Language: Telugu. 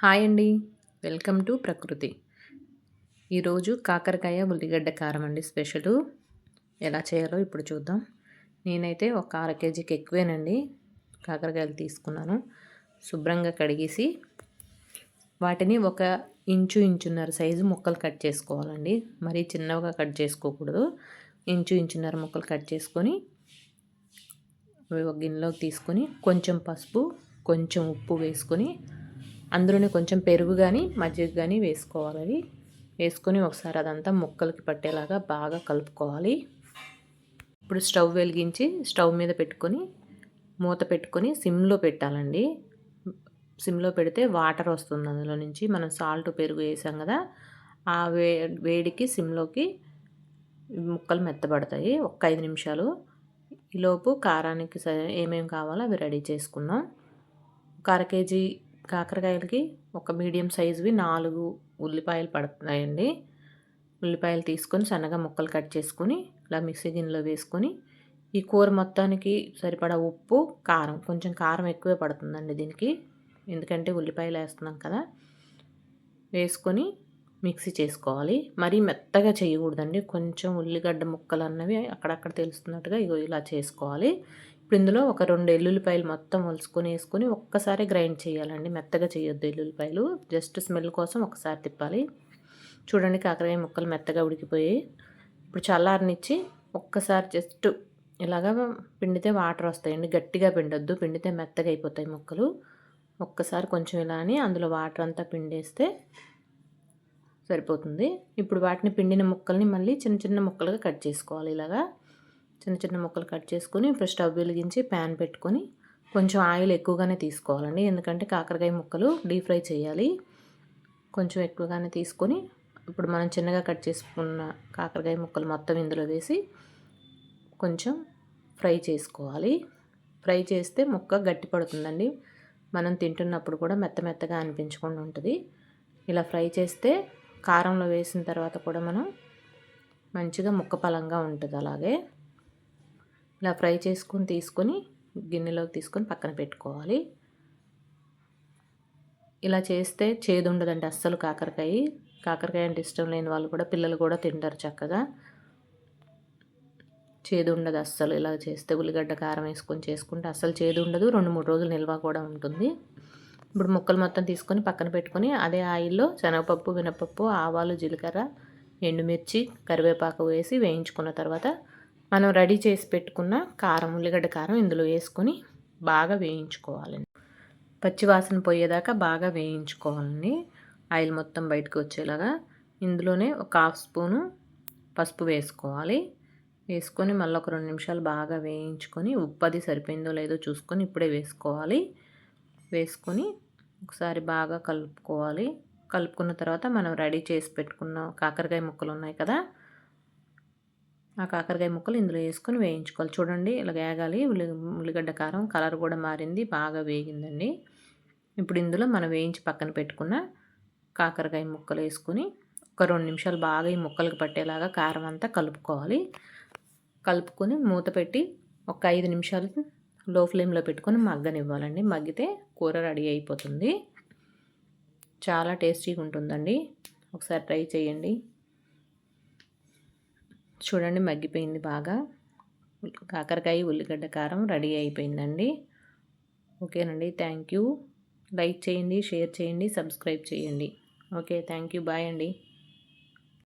హాయ్ అండి. వెల్కమ్ టు ప్రకృతి. ఈరోజు కాకరకాయ ఉల్లిగడ్డ కారం అండి స్పెషల్. ఎలా చేయాలో ఇప్పుడు చూద్దాం. నేనైతే ఒక అర కేజీకి ఎక్కువేనండి కాకరకాయలు తీసుకున్నాను. శుభ్రంగా కడిగేసి వాటిని ఒక ఇంచు ఇంచున్నర సైజు ముక్కలు కట్ చేసుకోవాలండి. మరీ చిన్నగా కట్ చేసుకోకూడదు. ఇంచు ఇంచున్నర ముక్కలు కట్ చేసుకొని ఒక గిన్నెలోకి తీసుకొని కొంచెం పసుపు కొంచెం ఉప్పు వేసుకొని అందులోనే కొంచెం పెరుగు కానీ మజ్జిగ కానీ వేసుకోవాలి. వేసుకొని ఒకసారి అదంతా ముక్కలకి పట్టేలాగా బాగా కలుపుకోవాలి. ఇప్పుడు స్టవ్ వెలిగించి స్టవ్ మీద పెట్టుకొని మూత పెట్టుకొని సిమ్లో పెట్టాలండి. సిమ్లో పెడితే వాటర్ వస్తుంది. అందులో నుంచి మనం సాల్ట్ పెరుగు వేసాం కదా ఆ వే వేడికి సిమ్లోకి ముక్కలు మెత్తబడతాయి. ఒక ఐదు నిమిషాలు. ఈలోపు కారానికి ఏమేమి కావాలో అవి రెడీ చేసుకుందాం. ఒక అర కేజీ కాకరకాయలకి ఒక మీడియం సైజువి నాలుగు ఉల్లిపాయలు పడుతున్నాయండి. ఉల్లిపాయలు తీసుకొని సన్నగా ముక్కలు కట్ చేసుకొని ఇలా మిక్సీ గిన్నెలో వేసుకొని ఈ కూర మొత్తానికి సరిపడా ఉప్పు కారం కొంచెం కారం ఎక్కువే పడుతుందండి దీనికి. ఎందుకంటే ఉల్లిపాయలు వేస్తున్నాం కదా. వేసుకొని మిక్సీ చేసుకోవాలి. మరీ మెత్తగా చేయకూడదండి. కొంచెం ఉల్లిగడ్డ ముక్కలు అన్నవి అక్కడక్కడ తెలుస్తున్నట్టుగా ఇగో ఇలా చేసుకోవాలి. ఇప్పుడు ఇందులో ఒక రెండు ఎల్లుల్లిపాయలు మొత్తం వలుసుకొని వేసుకొని ఒక్కసారి గ్రైండ్ చేయాలండి. మెత్తగా చేయొద్దు ఎల్లుల్లిపాయలు. జస్ట్ స్మెల్ కోసం ఒకసారి తిప్పాలి. చూడండి కాకరకాయ ముక్కలు మెత్తగా ఉడికిపోయాయి. ఇప్పుడు చల్లారనిచ్చి ఒక్కసారి జస్ట్ ఇలాగా పిండితే వాటర్ వస్తాయండి. గట్టిగా పిండొద్దు. పిండితే మెత్తగా అయిపోతాయి ముక్కలు. ఒక్కసారి కొంచెం ఇలా అని అందులో వాటర్ అంతా పిండేస్తే సరిపోతుంది. ఇప్పుడు వాటిని పిండిన ముక్కల్ని మళ్ళీ చిన్న చిన్న ముక్కలుగా కట్ చేసుకోవాలి ఇలాగా. చిన్న చిన్న ముక్కలు కట్ చేసుకొని ఇప్పుడు స్టవ్ వెలిగించి ప్యాన్ పెట్టుకొని కొంచెం ఆయిల్ ఎక్కువగానే తీసుకోవాలండి. ఎందుకంటే కాకరకాయ ముక్కలు డీప్ ఫ్రై చేయాలి. కొంచెం ఎక్కువగానే తీసుకొని ఇప్పుడు మనం చిన్నగా కట్ చేసుకున్న కాకరకాయ ముక్కలు మొత్తం ఇందులో వేసి కొంచెం ఫ్రై చేసుకోవాలి. ఫ్రై చేస్తే ముక్క గట్టి పడుతుందండి. మనం తింటున్నప్పుడు కూడా మెత్త మెత్తగా అనిపించకుండా ఉంటుంది. ఇలా ఫ్రై చేస్తే కారంలో వేసిన తర్వాత కూడా మనం మంచిగా ముక్క పలంగా ఉంటుంది అలాగే. ఇలా ఫ్రై చేసుకొని తీసుకొని గిన్నెలోకి తీసుకొని పక్కన పెట్టుకోవాలి. ఇలా చేస్తే చేదు ఉండదండి అస్సలు కాకరకాయ. కాకరకాయ అంటే ఇష్టం లేని వాళ్ళు కూడా పిల్లలు కూడా తింటారు చక్కగా. చేదు ఉండదు అస్సలు. ఇలా చేస్తే ఉల్లిగడ్డ కారం వేసుకొని చేసుకుంటే అస్సలు చేదు ఉండదు. రెండు మూడు రోజులు నిల్వ కూడా ఉంటుంది. ఇప్పుడు ముక్కలు మొత్తం తీసుకొని పక్కన పెట్టుకొని అదే ఆయిల్లో శనగపప్పు మినపప్పు ఆవాలు జీలకర్ర ఎండుమిర్చి కరివేపాకు వేసి వేయించుకున్న తర్వాత మనం రెడీ చేసి పెట్టుకున్న కారం ఉల్లిగడ్డ కారం ఇందులో వేసుకొని బాగా వేయించుకోవాలండి. పచ్చివాసన పోయేదాకా బాగా వేయించుకోవాలండి. ఆయిల్ మొత్తం బయటకు వచ్చేలాగా ఇందులోనే ఒక హాఫ్ స్పూను పసుపు వేసుకోవాలి. వేసుకొని మళ్ళీ ఒక రెండు నిమిషాలు బాగా వేయించుకొని ఉప్పు అది సరిపోయిందో లేదో చూసుకొని ఇప్పుడే వేసుకోవాలి. వేసుకొని ఒకసారి బాగా కలుపుకోవాలి. కలుపుకున్న తర్వాత మనం రెడీ చేసి పెట్టుకున్న కాకరకాయ ముక్కలు ఉన్నాయి కదా ఆ కాకరకాయ ముక్కలు ఇందులో వేసుకొని వేయించుకోవాలి. చూడండి ఇలా వేగాలి ఉల్లి ఉల్లిగడ్డ కారం కలర్ కూడా మారింది బాగా వేగిందండి. ఇప్పుడు ఇందులో మనం వేయించి పక్కన పెట్టుకున్న కాకరకాయ ముక్కలు వేసుకొని ఒక రెండు నిమిషాలు బాగా ఈ ముక్కలకు పట్టేలాగా కారం అంతా కలుపుకోవాలి. కలుపుకొని మూత పెట్టి ఒక ఐదు నిమిషాలు లో ఫ్లేమ్లో పెట్టుకొని మగ్గనివ్వాలండి. మగ్గితే కూర రెడీ అయిపోతుంది. చాలా టేస్టీగా ఉంటుందండి. ఒకసారి ట్రై చేయండి. చూడండి మగ్గిపోయింది బాగా. కాకరకాయ ఉల్లిగడ్డ కారం రెడీ అయిపోయిందండి. ఓకేనండి థ్యాంక్ యూ. లైక్ చేయండి షేర్ చేయండి సబ్స్క్రైబ్ చేయండి. ఓకే థ్యాంక్ యూ బాయ్ అండి.